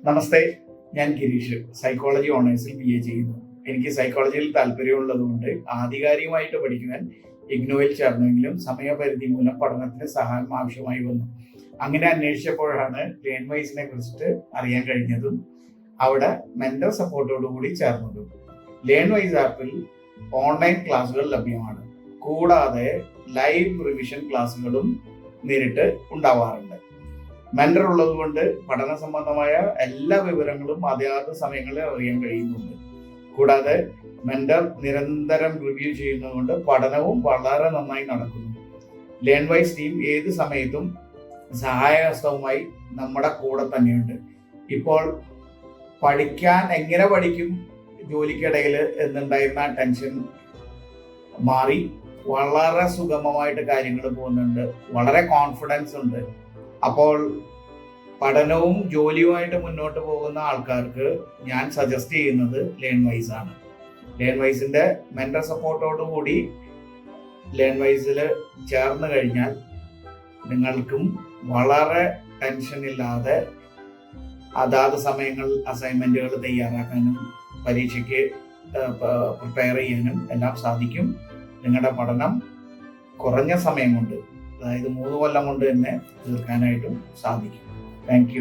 നമസ്തേ ഞാൻ ഗിരീഷ്. സൈക്കോളജി ഓണേഴ്സിൽ B A ചെയ്യുന്നു. എനിക്ക് സൈക്കോളജിയിൽ താല്പര്യമുള്ളതുകൊണ്ട് ആധികാരികമായിട്ട് പഠിക്കുവാൻ ഇഗ്നോയിൽ ചേർന്നെങ്കിലും സമയപരിധി മൂലം പഠനത്തിന് സഹായം ആവശ്യമായി വന്നു. അങ്ങനെ അന്വേഷിച്ചപ്പോഴാണ് ലേൺ വൈസിനെ കുറിച്ചിട്ട് അറിയാൻ കഴിഞ്ഞതും അവിടെ മെന്റൽ സപ്പോർട്ടോടുകൂടി ചേർന്നതും. ലേൺ വൈസ് ആപ്പിൽ ഓൺലൈൻ ക്ലാസ്സുകൾ ലഭ്യമാണ്. കൂടാതെ ലൈവ് റിവിഷൻ ക്ലാസ്സുകളും നേരിട്ട് ഉണ്ടാവാറുണ്ട്. മെന്റർ ഉള്ളത് കൊണ്ട് പഠന സംബന്ധമായ എല്ലാ വിവരങ്ങളും അതാത് സമയങ്ങളിൽ അറിയാൻ കഴിയുന്നുണ്ട്. കൂടാതെ മെന്റർ നിരന്തരം റിവ്യൂ ചെയ്യുന്നതുകൊണ്ട് പഠനവും വളരെ നന്നായി നടക്കുന്നു. ലേൺ വൈസ് ടീം ഏത് സമയത്തും സഹായഹസ്തവുമായി നമ്മുടെ കൂടെ തന്നെയുണ്ട്. ഇപ്പോൾ പഠിക്കാൻ എങ്ങനെ പഠിക്കും ജോലിക്കിടയിൽ എന്നുണ്ടായിരുന്ന ടെൻഷൻ മാറി. വളരെ സുഗമമായിട്ട് കാര്യങ്ങൾ പോകുന്നുണ്ട്. വളരെ കോൺഫിഡൻസ് ഉണ്ട്. അപ്പോൾ പഠനവും ജോലിയുമായിട്ട് മുന്നോട്ട് പോകുന്ന ആൾക്കാർക്ക് ഞാൻ സജസ്റ്റ് ചെയ്യുന്നത് ലേൺ വൈസ് ആണ്. ലേൺ വൈസിന്റെ മെന്റർ സപ്പോർട്ടോടു കൂടി ലേൺ വൈസിൽ ചേർന്ന് കഴിഞ്ഞാൽ നിങ്ങൾക്കും വളരെ ടെൻഷൻ ഇല്ലാതെ അതാത് സമയങ്ങളിൽ അസൈൻമെന്റുകൾ തയ്യാറാക്കാനും പരീക്ഷയ്ക്ക് പ്രിപ്പയർ ചെയ്യാനും എല്ലാം സാധിക്കും. നിങ്ങളുടെ പഠനം കുറഞ്ഞ സമയം കൊണ്ട്. അതായത് മൂന്ന് കൊല്ലം കൊണ്ട് തന്നെ തീർക്കാനായിട്ടും സാധിക്കും. താങ്ക്